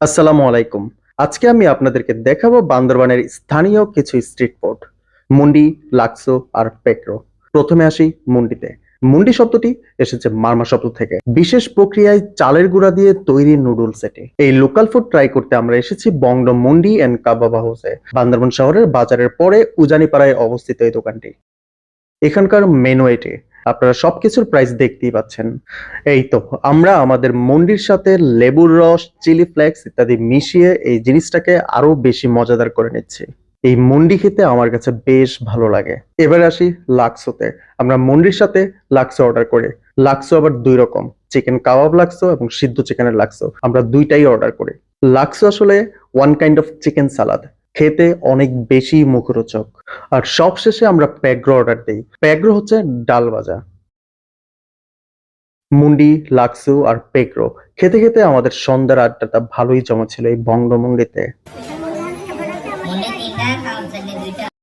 আসসালামু আলাইকুম। আজকে আমি আপনাদেরকে দেখাবো বান্দরবানের স্থানীয় কিছু স্ট্রিট ফুড, মুন্ডি, লাক্সো আর পেক্রো। প্রথমে আসি মুন্ডিতে। মুন্ডি শব্দটি এসেছে মারমা শব্দ থেকে। বিশেষ প্রক্রিয়ায় চালের গুঁড়া দিয়ে তৈরি নুডলস এটি এই লোকাল ফুড ট্রাই করতে আমরা এসেছি বংড মুন্ডি এন্ড কাবাবা হাউসে, বান্দরবান শহরের বাজারের পরে উজানিপাড়ায় অবস্থিত এই দোকানটি। এখানকার মেনু এটি। আপনারা সবকিছুর প্রাইস দেখতেই পাচ্ছেন। এই তো, আমরা আমাদের মন্ডির সাথে লেবুর রস, চিলি ফ্লেক্স ইত্যাদি মিশিয়ে এই জিনিসটাকে আরও বেশি মজাদার করে নিচ্ছি। এই মন্ডি খেতে আমার কাছে বেশ ভালো লাগে। এবার আসি লাক্সোতে। আমরা মন্ডির সাথে লাক্সো অর্ডার করি। লাক্সো আবার দুই রকম চিকেন কাবাব লাক্সো এবং সিদ্ধ চিকেনের লাক্সো। আমরা দুইটাই অর্ডার করি। লাক্সো আসলে one kind of chicken salad খেতে অনেক বেশি মুখরোচক আর সবশেষে আমরা প্যাগ্রো অর্ডার দিই প্যাগ্রো হচ্ছে ডাল ভাজা মুন্ডি লাক্সু আর পেগ্রো খেতে খেতে আমাদের সন্ধ্যার আড্ডাটা ভালোই জমা ছিল এই বঙ্গমুন্ডিতে